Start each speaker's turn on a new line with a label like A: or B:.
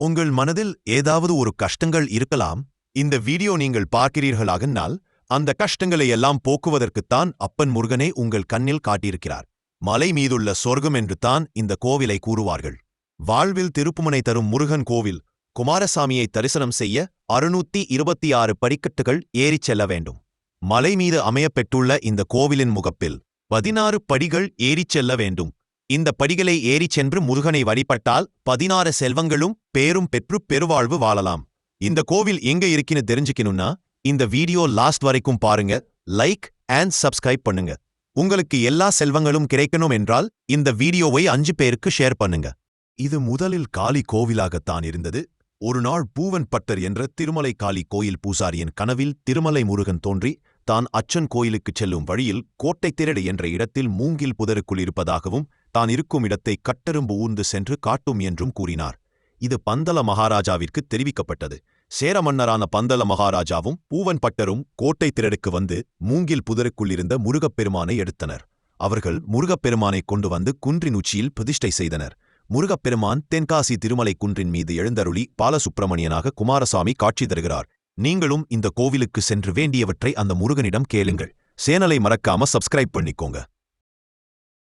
A: உங்கள் மனதில் ஏதாவது ஒரு கஷ்டங்கள் இருக்கலாம் இந்த வீடியோ நீங்கள் பார்க்கிறீர்களாகனால் அந்த கஷ்டங்களை எல்லாம் போக்குவதற்குத்தான் அப்பன் முருகனே உங்கள் கண்ணில் காட்டியிருக்கிறார். மலை மீதுள்ள சொர்க்கம் என்று தான் இந்த கோவிலை கூறுவார்கள். வாழ்வில் திருப்புமனை தரும் முருகன் கோவில் குமாரசாமியை தரிசனம் செய்ய அறுநூத்தி இருபத்தி ஆறு படிக்கட்டுகள் ஏறிச் செல்ல வேண்டும். மலை மீது அமையப்பெற்றுள்ள இந்த கோவிலின் முகப்பில் பதினாறு படிகள் ஏறிச் செல்ல வேண்டும். இந்த படிகளை ஏறிச் சென்று முருகனை வழிபட்டால் பதினாறு செல்வங்களும் பேரும் பெற்று பெருவாழ்வு வாழலாம். இந்த கோவில் எங்க இருக்குன்னு தெரிஞ்சுக்கணும்னா இந்த வீடியோ லாஸ்ட் வரைக்கும் பாருங்க லைக் அண்ட் சப்ஸ்கிரைப் பண்ணுங்க. உங்களுக்கு எல்லா செல்வங்களும் கிடைக்கணும் என்றால் இந்த வீடியோவை அஞ்சு பேருக்கு ஷேர் பண்ணுங்க. இது முதலில் காளி கோவிலாகத்தான் இருந்தது. ஒரு நாள் பூவன் பட்டர் என்ற திருமலை காளி கோயில் பூசாரியின் கனவில் திருமலை முருகன் தோன்றி தான் அச்சன் கோயிலுக்குச் செல்லும் வழியில் கோட்டை திரடு என்ற இடத்தில் மூங்கில் புதருக்குள் இருப்பதாகவும் தான் இருக்கும் இடத்தை கட்டெரும்பு ஊர்ந்து சென்று காட்டும் என்றும் கூறினார். இது பந்தல மகாராஜாவிற்கு தெரிவிக்கப்பட்டது. சேர மன்னரான பந்தல மகாராஜாவும் பூவன் பட்டரும் கோட்டை திரடுக்கு வந்து மூங்கில் புதருக்குள் இருந்த முருகப்பெருமானை எடுத்தனர். அவர்கள் முருகப்பெருமானைக் கொண்டு வந்து குன்றின் உச்சியில் பிரதிஷ்டை செய்தனர். முருகப்பெருமான் தென்காசி திருமலை குன்றின் மீது எழுந்தருளி பாலசுப்பிரமணியனாக குமாரசாமி காட்சி தருகிறார். நீங்களும் இந்த கோவிலுக்கு சென்று வேண்டியவற்றை அந்த முருகனிடம் கேளுங்கள். சேனலை மறக்காம சப்ஸ்கிரைப் பண்ணிக்கோங்க.